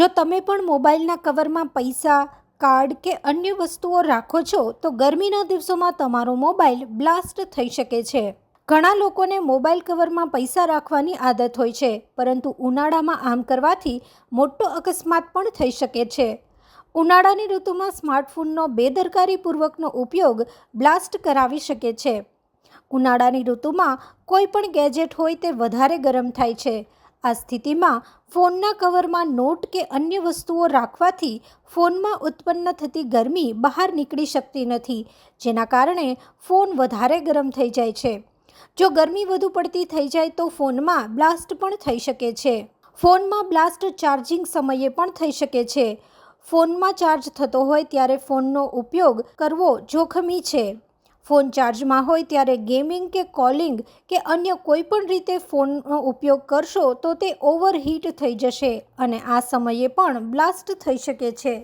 જો તમે પણ મોબાઈલના કવરમાં પૈસા, કાર્ડ કે અન્ય વસ્તુઓ રાખો છો, તો ગરમીના દિવસોમાં તમારો મોબાઈલ બ્લાસ્ટ થઈ શકે છે. ઘણા લોકોને મોબાઈલ કવરમાં પૈસા રાખવાની આદત હોય છે, પરંતુ ઉનાળામાં આમ કરવાથી મોટો અકસ્માત પણ થઈ શકે છે. ઉનાળાની ઋતુમાં સ્માર્ટફોનનો બેદરકારીપૂર્વકનો ઉપયોગ બ્લાસ્ટ કરાવી શકે છે. ઉનાળાની ઋતુમાં કોઈ પણ ગેજેટ હોય તે વધારે ગરમ થાય છે. આ સ્થિતિમાં ફોનના કવરમાં નોટ કે અન્ય વસ્તુઓ રાખવાથી ફોનમાં ઉત્પન્ન થતી ગરમી બહાર નીકળી શકતી નથી, જેના કારણે ફોન વધારે ગરમ થઈ જાય છે. જો ગરમી વધુ પડતી થઈ જાય તો ફોનમાં બ્લાસ્ટ પણ થઈ શકે છે. ફોનમાં બ્લાસ્ટ ચાર્જિંગ સમયે પણ થઈ શકે છે. ફોનમાં ચાર્જ થતો હોય ત્યારે ફોનનો ઉપયોગ કરવો જોખમી છે. ફોન ચાર્જમાં હોય ત્યારે ગેમિંગ કે કોલિંગ કે અન્ય કોઈ પણ રીતે ફોનનો ઉપયોગ કરશો તો તે ઓવરહીટ થઈ જશે અને આ સમયે પણ બ્લાસ્ટ થઈ શકે છે.